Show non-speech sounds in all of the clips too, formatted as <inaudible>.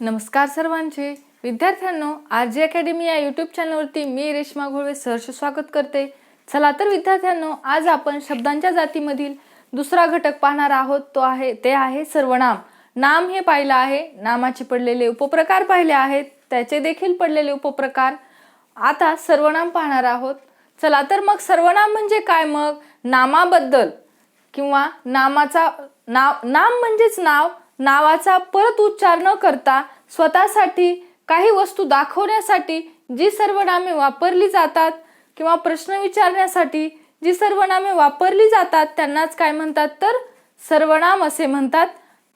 नमस्कार सर्वांचे. विद्यार्थ्यांनो आर जे अकॅडमी या यूट्यूब चॅनलवरती मी रेश्मा घोळवे सहर्ष स्वागत करते. चला तर विद्यार्थ्यांनो आज आपण शब्दांच्या जातीमधील दुसरा घटक पाहणार आहोत. तो आहे ते आहे सर्वनाम. नाम हे पाहिलं आहे नामाचे पडलेले उपप्रकार पाहिले आहेत त्याचे देखील पडलेले उपप्रकार. आता सर्वनाम पाहणार आहोत. चला तर मग सर्वनाम म्हणजे काय मग? नामाबद्दल किंवा नामाचा नाव नाम म्हणजेच नाव नावाचा परत उच्चार न करता स्वतःसाठी काही वस्तू दाखवण्यासाठी जी सर्वनामे वापरली जातात किंवा प्रश्न विचारण्यासाठी जी सर्वनामे वापरली जातात त्यांनाच काय म्हणतात? तर सर्वनाम असे म्हणतात.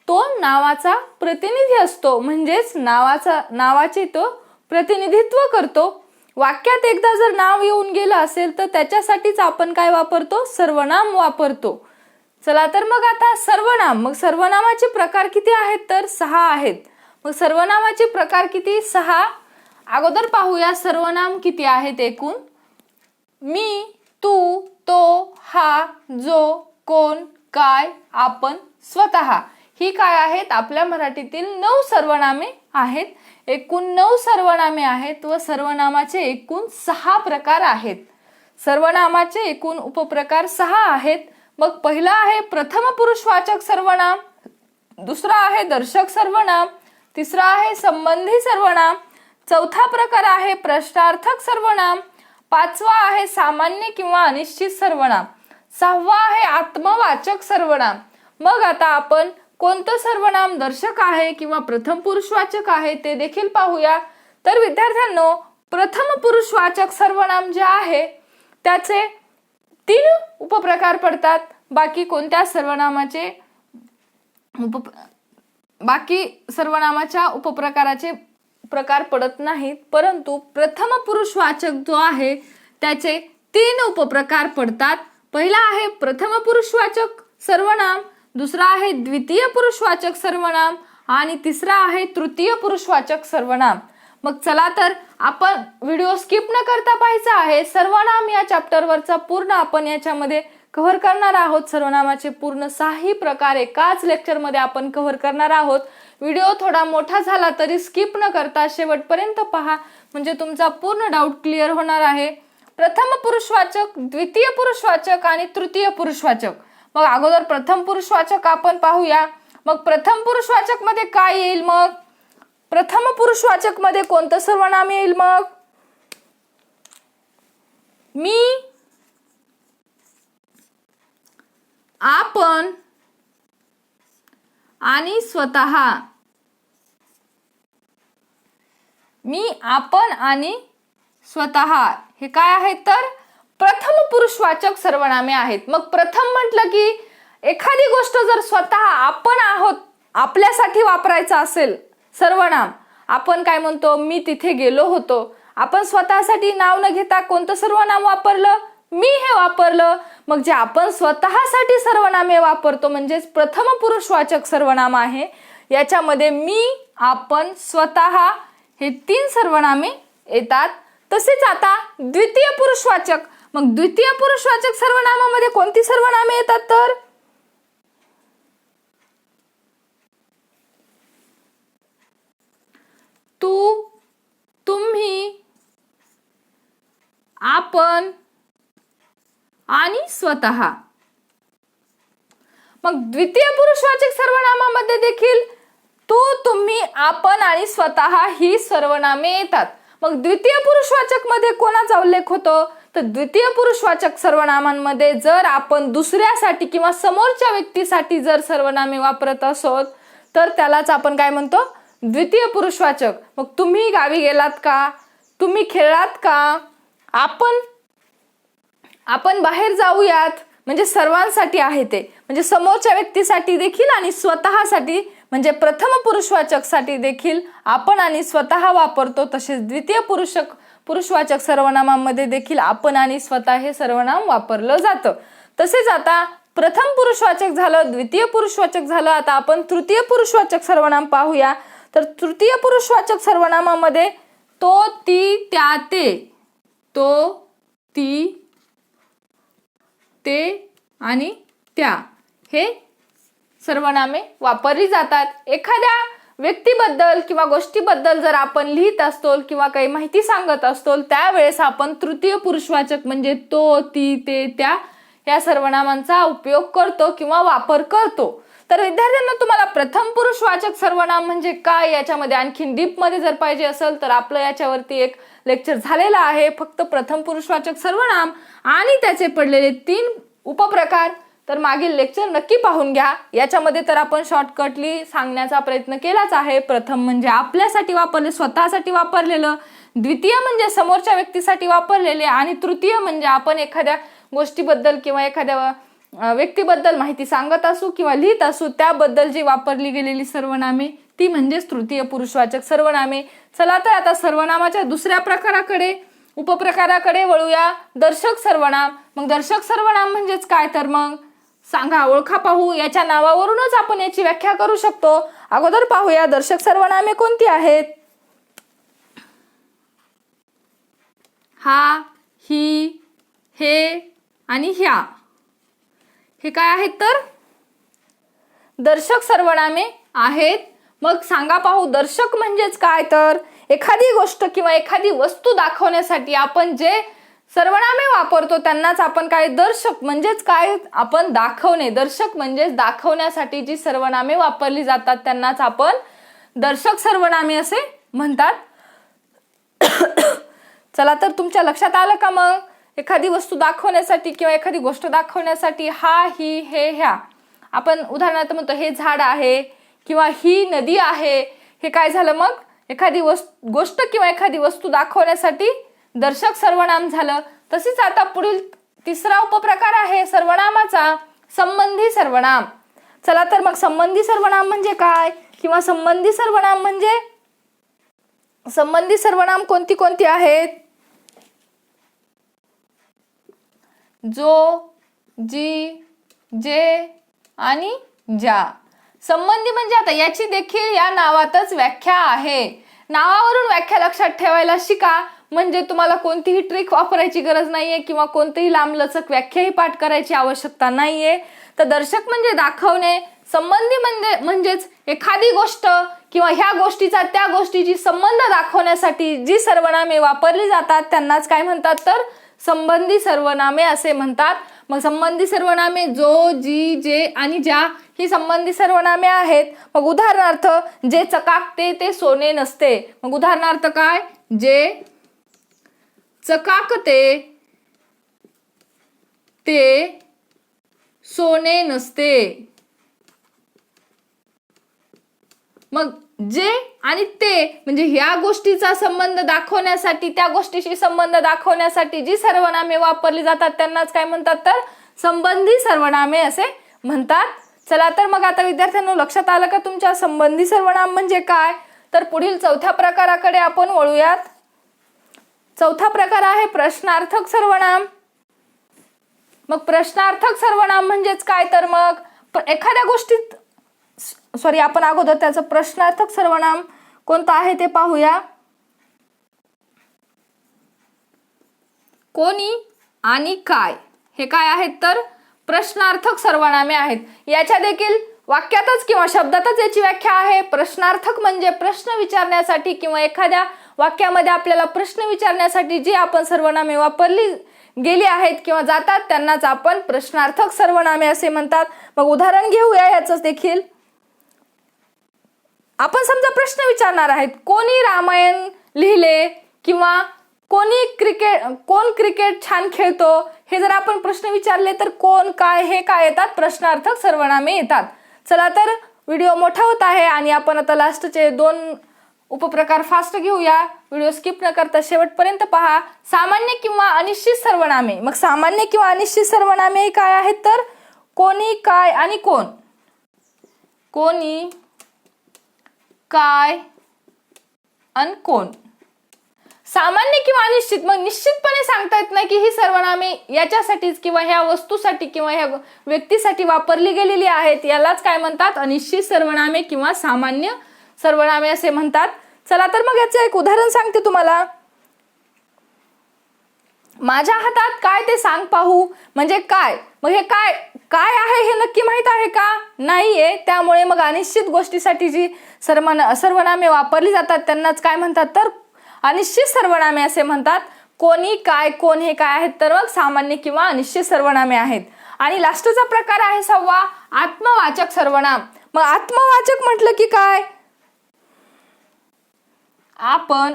तो नावाचा प्रतिनिधी असतो. म्हणजेच नावाचा नावाचे तो प्रतिनिधित्व करतो. वाक्यात एकदा जर नाव येऊन गेलं असेल तर त्याच्यासाठीच आपण काय वापरतो? सर्वनाम वापरतो. चला तर मग आता सर्वनाम. मग सर्वनामाचे प्रकार किती आहेत तर सहा आहेत. मग सर्वनामाचे प्रकार किती? सहा. अगोदर पाहूया सर्वनाम किती आहेत एकूण. मी तू तो हा जो कोण काय आपण स्वतः. ही काय आहेत? आपल्या मराठीतील नऊ सर्वनामे आहेत. एकूण नऊ सर्वनामे आहेत व सर्वनामाचे एकूण सहा प्रकार आहेत. सर्वनामाचे एकूण उपप्रकार सहा आहेत. मग पहिला आहे प्रथम पुरुषवाचक सर्वनाम दुसरा आहे दर्शक सर्वनाम तिसरा आहे संबंधी सर्वनाम चौथा प्रकार आहे प्रश्नार्थक सर्वनाम पाचवा आहे सामान्य किंवा अनिश्चित सर्वनाम सहावा आहे आत्मवाचक सर्वनाम. मग आता आपण कोणतं सर्वनाम दर्शक आहे किंवा प्रथम पुरुषवाचक आहे ते देखील पाहूया. तर विद्यार्थ्यांनो प्रथम पुरुषवाचक सर्वनाम जे आहे त्याचे तीन उपप्रकार पडतात. बाकी कोणत्या सर्वनामाचे उप बाकी सर्वनामाच्या उपप्रकाराचे प्रकार पडत नाहीत. परंतु प्रथम पुरुषवाचक जो आहे त्याचे तीन उपप्रकार पडतात. पहिला आहे प्रथम पुरुषवाचक सर्वनाम दुसरा आहे द्वितीय पुरुषवाचक सर्वनाम आणि तिसरा आहे तृतीय पुरुषवाचक सर्वनाम. मग चला तर आपण व्हिडिओ स्किप न करता पाहायचा आहे. सर्वनाम या चॅप्टरवरचा पूर्ण आपण याच्यामध्ये कव्हर करणार आहोत. सर्वनामाचे पूर्ण सहाही प्रकार एकाच लेक्चरमध्ये आपण कव्हर करणार आहोत. व्हिडिओ थोडा मोठा झाला तरी स्किप न करता शेवटपर्यंत पहा. म्हणजे तुमचा पूर्ण डाऊट क्लिअर होणार आहे. प्रथम पुरुषवाचक द्वितीय पुरुषवाचक आणि तृतीय पुरुषवाचक मग अगोदर प्रथम पुरुषवाचक आपण पाहूया. मग प्रथम पुरुषवाचकमध्ये काय येईल मग? प्रथम पुरुषवाचकमध्ये कोणतं सर्वनाम येईल मग? मी. आपण. आणि स्वतः. मी आपण आणि स्वतः. हे काय आहेत तर? प्रथम पुरुषवाचक सर्वनामे आहेत. मग प्रथम म्हटलं की एखादी गोष्ट जर स्वतः आपण आहोत आपल्यासाठी वापरायचं असेल सर्वनाम. आपण काय म्हणतो? मी तिथे गेलो होतो. आपण स्वतःसाठी नाव न घेता कोणतं सर्वनाम वापरलं? मी हे वापरलं. मग जे आपण स्वतःसाठी सर्वनामे वापरतो म्हणजेच प्रथम पुरुषवाचक सर्वनाम आहे याच्यामध्ये मी आपण स्वतः हे तीन सर्वनामे येतात. तसेच आता द्वितीय पुरुषवाचक मग द्वितीय पुरुषवाचक सर्वनामामध्ये कोणती सर्वनामे येतात तर? तू तुम्ही आपण आणि स्वतः. मग द्वितीय पुरुषवाचक सर्वनामामध्ये देखील तू तुम्ही आपण आणि स्वतः ही सर्वनामे येतात. मग द्वितीय पुरुषवाचकमध्ये कोणाचा उल्लेख होतो? तर द्वितीय पुरुषवाचक सर्वनामांमध्ये जर आपण दुसऱ्यासाठी किंवा समोरच्या व्यक्तीसाठी जर सर्वनामे वापरत असोत तर त्यालाच आपण काय म्हणतो? द्वितीय पुरुषवाचक मग तुम्ही गावी गेलात का? तुम्ही खेळलात का? आपण आपण बाहेर जाऊयात. म्हणजे सर्वांसाठी आहे ते. म्हणजे समोरच्या व्यक्तीसाठी देखील आणि स्वतःसाठी म्हणजे प्रथम पुरुषवाचकसाठी देखील आपण आणि स्वतः वापरतो तसेच द्वितीय पुरुषक पुरुषवाचक सर्वनामामध्ये देखील आपण आणि स्वतः हे सर्वनाम वापरलं जातं. तसेच आता प्रथम पुरुषवाचक झालं द्वितीय पुरुषवाचक झालं आता आपण तृतीय पुरुषवाचक सर्वनाम पाहूया. तर तृतीय पुरुषवाचक सर्वनामामध्ये तो ती त्या ते तो ती ते आणि त्या. हे सर्वनामे वापरली जातात. एखाद्या व्यक्तीबद्दल किंवा गोष्टीबद्दल जर आपण लिहित असतो किंवा काही माहिती सांगत असतो त्यावेळेस आपण तृतीय पुरुषवाचक म्हणजे तो ती ते त्या या सर्वनामांचा उपयोग करतो किंवा वापर करतो. तर विद्यार्थ्यांना तुम्हाला प्रथम पुरुषवाचक सर्वनाम म्हणजे काय? याच्यामध्ये आणखीन डीपमध्ये जर पाहिजे असेल तर आपलं याच्यावरती एक लेक्चर झालेलं आहे. फक्त प्रथम पुरुषवाचक सर्वनाम आणि त्याचे पडलेले तीन उपप्रकार. तर मागील लेक्चर नक्की पाहून घ्या. याच्यामध्ये तर आपण शॉर्टकटली सांगण्याचा प्रयत्न केलाच आहे. प्रथम म्हणजे आपल्यासाठी वापरले स्वतःसाठी वापरलेलं. द्वितीय म्हणजे समोरच्या व्यक्तीसाठी वापरलेले. आणि तृतीय म्हणजे आपण एखाद्या गोष्टीबद्दल किंवा एखाद्या व्यक्तीबद्दल माहिती सांगत असू किंवा लिहित असू त्याबद्दल जी वापरली गेलेली सर्वनामे ती म्हणजेच तृतीय पुरुषवाचक सर्वनामे. चला तर आता सर्वनामाच्या दुसऱ्या प्रकाराकडे उपप्रकाराकडे वळूया. दर्शक सर्वनाम. मग दर्शक सर्वनाम म्हणजेच काय तर मग? सांगा ओळखा पाहू. याच्या नावावरूनच आपण याची व्याख्या करू शकतो. अगोदर पाहूया दर्शक सर्वनामे कोणती आहेत? हा ही हे आणि ह्या. हे काय आहेत तर? दर्शक सर्वनामे आहेत. मग सांगा पाहू दर्शक म्हणजेच काय तर? एखादी गोष्ट किंवा एखादी वस्तू दाखवण्यासाठी आपण जे सर्वनामे वापरतो त्यांनाच आपण काय? दर्शक म्हणजेच काय? आपण दाखवणे. दर्शक म्हणजेच दाखवण्यासाठी जी सर्वनामे वापरली जातात त्यांनाच आपण दर्शक सर्वनामे असे म्हणतात. <coughs> चला तर तुमच्या लक्षात आलं का मग? एखादी वस्तू दाखवण्यासाठी किंवा एखादी गोष्ट दाखवण्यासाठी हा ही हे ह्या. आपण उदाहरणार्थ म्हणतो हे झाड आहे किंवा ही नदी आहे. हे काय झालं मग? एखादी वस्त गोष्ट किंवा एखादी वस्तू दाखवण्यासाठी दर्शक सर्वनाम झालं. तसेच आता पुढील तिसरा उपप्रकार आहे सर्वनामाचा संबंधी सर्वनाम. चला तर मग संबंधी सर्वनाम म्हणजे काय? किंवा संबंधी सर्वनाम म्हणजे? संबंधी सर्वनाम कोणती कोणती आहेत? जो जी जे आणि ज्या. संबंधी म्हणजे आता याची देखील या नावातच व्याख्या आहे. नावावरून व्याख्या लक्षात ठेवायला शिका. म्हणजे तुम्हाला कोणतीही ट्रिक वापरायची गरज नाहीये किंवा कोणतीही लांबलचक व्याख्याही पाठ करायची आवश्यकता नाहीये. तर दर्शक म्हणजे दाखवणे संबंधी म्हणजे म्हणजेच एखादी गोष्ट किंवा ह्या गोष्टीचा त्या गोष्टीची संबंध दाखवण्यासाठी जी सर्वनामे वापरली जातात त्यांनाच काय म्हणतात? तर संबंधी सर्वनामे असे म्हणतात. मग संबंधी सर्वनामे जो जी जे आणि ज्या ही संबंधी सर्वनामे आहेत. मग उदाहरणार्थ जे चकाकते ते सोने नसते. मग उदाहरणार्थ काय? जे चकाकते ते सोने नसते. मग जे आणि ते म्हणजे ह्या गोष्टीचा संबंध दाखवण्यासाठी त्या गोष्टीशी संबंध दाखवण्यासाठी जी सर्वनामे वापरली जातात त्यांनाच काय म्हणतात तर? संबंधी सर्वनामे असे म्हणतात. चला तर मग आता विद्यार्थ्यांना लक्षात आलं का तुमच्या संबंधी सर्वनाम म्हणजे काय? तर पुढील चौथ्या प्रकाराकडे आपण वळूयात. चौथा प्रकार आहे प्रश्नार्थक सर्वनाम. मग प्रश्नार्थक सर्वनाम म्हणजेच काय तर मग? एखाद्या गोष्टीत सॉरी आपण अगोदर त्याचं प्रश्नार्थक सर्वनाम कोणतं आहे ते पाहूया. कोणी आणि काय? हे काय आहेत तर प्रश्नार्थक सर्वनामे आहेत. याच्या देखील वाक्यातच किंवा शब्दातच याची व्याख्या आहे. प्रश्नार्थक म्हणजे प्रश्न विचारण्यासाठी किंवा एखाद्या वाक्यामध्ये आपल्याला प्रश्न विचारण्यासाठी जी आपण सर्वनामे वापरली गेली आहेत किंवा जातात त्यांनाच आपण प्रश्नार्थक सर्वनामे असे म्हणतात. मग उदाहरण घेऊया याचं देखील. आपण समजा प्रश्न विचारणार आहेत कोणी रामायण लिहिले किंवा कोणी क्रिकेट कोण क्रिकेट छान खेळतो हे जर आपण प्रश्न विचारले तर कोण काय हे काय येतात? प्रश्नार्थक सर्वनामे येतात. चला तर व्हिडिओ मोठा होत आहे आणि आपण आता लास्टचे दोन उपप्रकार फास्ट घेऊया. व्हिडिओ स्किप न करता शेवटपर्यंत पहा. सामान्य किंवा अनिश्चित सर्वनामे. मग सामान्य किंवा अनिश्चित सर्वनामे काय आहेत तर? कोणी काय आणि कोण? कोणी काय? आणि कोण? सामान्य किंवा अनिश्चित मग निश्चितपणे सांगता येत नाही की ही सर्वनामे याच्यासाठीच किंवा ह्या वस्तूसाठी किंवा ह्या व्यक्तीसाठी वापरली गेलेली आहेत यालाच काय म्हणतात? अनिश्चित सर्वनामे किंवा सामान्य सर्वनामे असे म्हणतात. चला तर मग याचं एक उदाहरण सांगते तुम्हाला. माझ्या हातात काय ते सांग पाहू? म्हणजे काय? मग हे काय काय आहे हे नक्की माहीत आहे का? नाहीये. त्यामुळे मग अनिश्चित गोष्टीसाठी जी सर्वना सर्वनामे वापरली जातात त्यांनाच काय म्हणतात तर? अनिश्चित सर्वनामे असे म्हणतात. कोणी काय कोण हे काय आहेत तर मग सामान्य किंवा अनिश्चित सर्वनामे आहेत. आणि लास्टचा प्रकार आहे सहावा आत्मवाचक सर्वनाम. मग आत्मवाचक म्हटलं की काय? आपण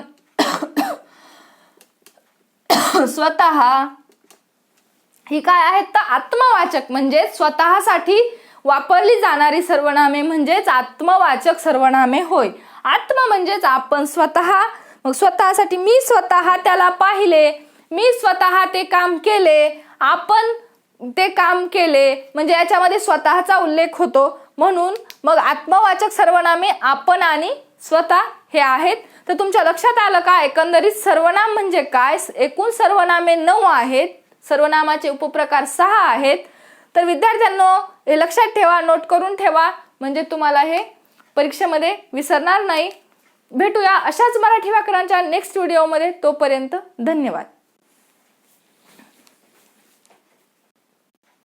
<coughs> स्वतः ही काय आहेत? तर आत्मवाचक म्हणजे स्वतःसाठी वापरली जाणारी सर्वनामे म्हणजेच आत्मवाचक सर्वनामे होय. आत्म म्हणजेच आपण स्वतः मग स्वतःसाठी मी स्वतः त्याला पाहिले मी स्वतः ते काम केले आपण ते काम केले म्हणजे याच्यामध्ये स्वतःचा उल्लेख होतो. म्हणून मग आत्मवाचक सर्वनामे आपण आणि स्वतः हे आहेत. तर तुमच्या लक्षात आलं का? एकंदरीत सर्वनाम म्हणजे काय? एकूण सर्वनामे नऊ आहेत. सर्वनामाचे उपप्रकार सहा आहेत. तर विद्यार्थ्यांनो हे लक्षात ठेवा नोट करून ठेवा. म्हणजे तुम्हाला हे परीक्षेमध्ये विसरणार नाही. भेटूया अशाच मराठी व्याकरणाच्या नेक्स्ट व्हिडिओमध्ये तोपर्यंत धन्यवाद.